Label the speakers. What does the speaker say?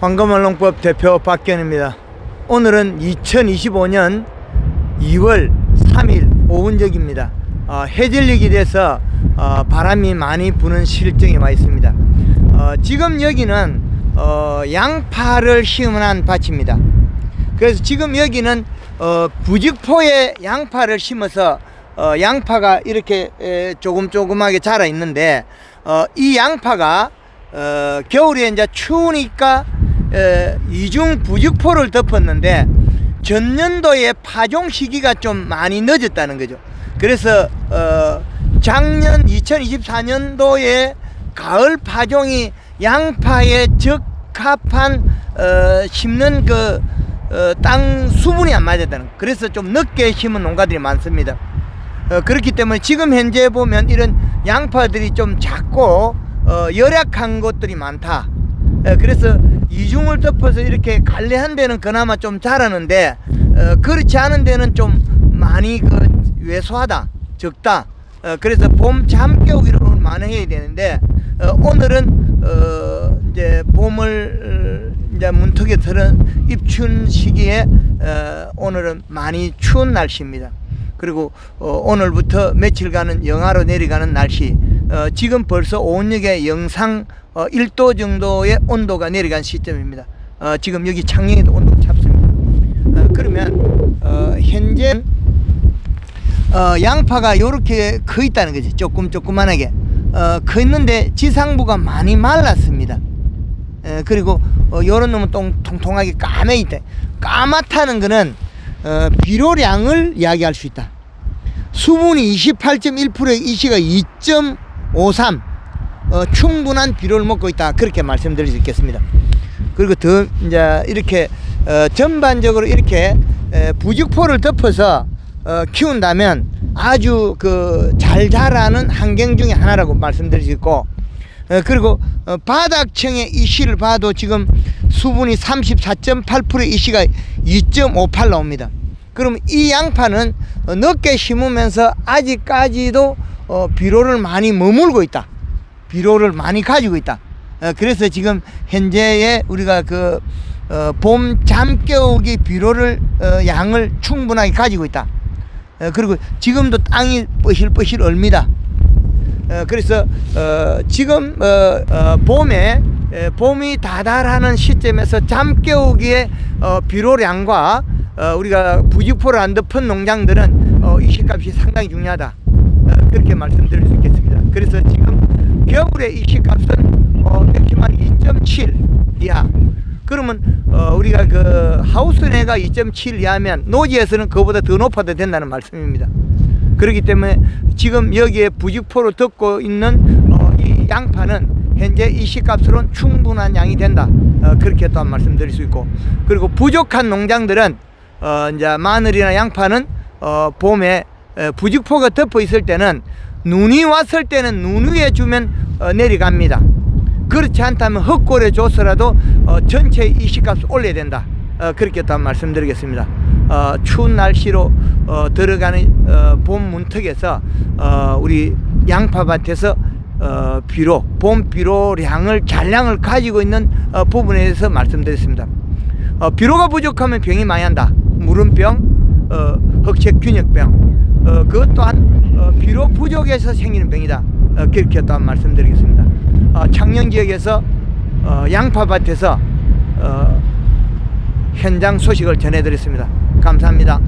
Speaker 1: 황금언론법 대표 박견입니다. 오늘은 2025년 2월 3일 오운적입니다. 어, 해질녘이 돼서 어, 바람이 많이 부는 실정에 와 있습니다. 어, 지금 여기는 어, 양파를 심은 밭입니다. 그래서 지금 여기는 어, 부직포에 양파를 심어서 어, 양파가 이렇게 에, 조금 조금하게 자라 있는데 어, 이 양파가 어, 겨울에 이제 추우니까 에, 이중 부직포를 덮었는데 전년도에 파종 시기가 좀 많이 늦었다는 거죠. 그래서 어, 작년 2024년도에 가을 파종이 양파에 적합한 어, 심는 그 어, 땅 수분이 안 맞았다는 거. 그래서 좀 늦게 심은 농가들이 많습니다. 어, 그렇기 때문에 지금 현재 보면 이런 양파들이 좀 작고 어, 열약한 것들이 많다. 어, 그래서 이중을 덮어서 이렇게 갈래한 데는 그나마 좀 자라는데 어, 그렇지 않은 데는 좀 많이 그 왜소하다, 적다. 어, 그래서 봄 잠겨오기로 만회해야 되는데 어, 오늘은 어, 이제 봄을 어, 이제 문턱에 들은 입춘 시기에 어, 오늘은 많이 추운 날씨입니다. 그리고 어, 오늘부터 며칠간은 영하로 내려가는 날씨. 어, 지금 벌써 온역에 영상 어, 1도 정도의 온도가 내려간 시점입니다. 어, 지금 여기 창녕에도 온도가 찹습니다. 어, 그러면 어, 현재 어, 양파가 이렇게 커 있다는 거지. 조금 조그만하게 어, 커 있는데 지상부가 많이 말랐습니다. 에, 그리고 어, 요런 놈은 똥, 통통하게 까매 있다. 까맣다는 거는 어, 비료량을 이야기할 수 있다. 수분이 28.1%에 이 시가 2.53 어, 충분한 비료를 먹고 있다. 그렇게 말씀드릴 수 있겠습니다. 그리고 더 이제 이렇게 어, 전반적으로 이렇게 에, 부직포를 덮어서 어, 키운다면 아주 그 잘 자라는 환경 중에 하나라고 말씀드릴 수 있고 어, 그리고 어, 바닥층의 이 씨를 봐도 지금 수분이 34.8%의 이 씨가 2.58 나옵니다. 그럼 이 양파는 어, 늦게 심으면서 아직까지도 어, 비료를 많이 머물고 있다. 비료를 많이 가지고 있다. 어, 그래서 지금 현재의 우리가 그, 어, 봄 잠겨오기 비료를, 어, 양을 충분하게 가지고 있다. 어, 그리고 지금도 땅이 뻐실뻐실 얼니다. 어, 그래서 어, 지금 어, 어, 봄에 에, 봄이 다다라는 시점에서 잠 깨우기에 어, 비료량과 어, 우리가 부직포를 안 덮은 농장들은 어, 이 시값이 상당히 중요하다. 어, 그렇게 말씀드릴 수 있겠습니다. 그래서 지금 겨울에 이 시값은 어, 맥시멈 2.7 이하. 그러면 어, 우리가 그 하우스 내가 2.7 이하면 노지에서는 그보다 더 높아도 된다는 말씀입니다. 그렇기 때문에 지금 여기에 부직포로 덮고 있는 어, 이 양파는 현재 이 시값으로는 충분한 양이 된다. 어, 그렇게 또한 말씀드릴 수 있고 그리고 부족한 농장들은 어, 이제 마늘이나 양파는 어, 봄에 에, 부직포가 덮어 있을 때는 눈이 왔을 때는 눈 위에 주면 어, 내려갑니다. 그렇지 않다면 헛골에 줘서라도 어, 전체 이 시값을 올려야 된다. 어, 그렇게 또 말씀드리겠습니다. 어, 추운 날씨로 어, 들어가는 어, 봄 문턱에서 어, 우리 양파밭에서 어, 비료, 봄 비료량을 잔량을 가지고 있는 어, 부분에 대해서 말씀드렸습니다. 어, 비료가 부족하면 병이 많이 한다. 무름병, 어, 흑색 균역병, 어, 그것 또한 어, 비료 부족에서 생기는 병이다. 어, 그렇게 또한 말씀드리겠습니다. 어, 창녕 지역에서 어, 양파밭에서 어, 현장 소식을 전해드렸습니다. 감사합니다.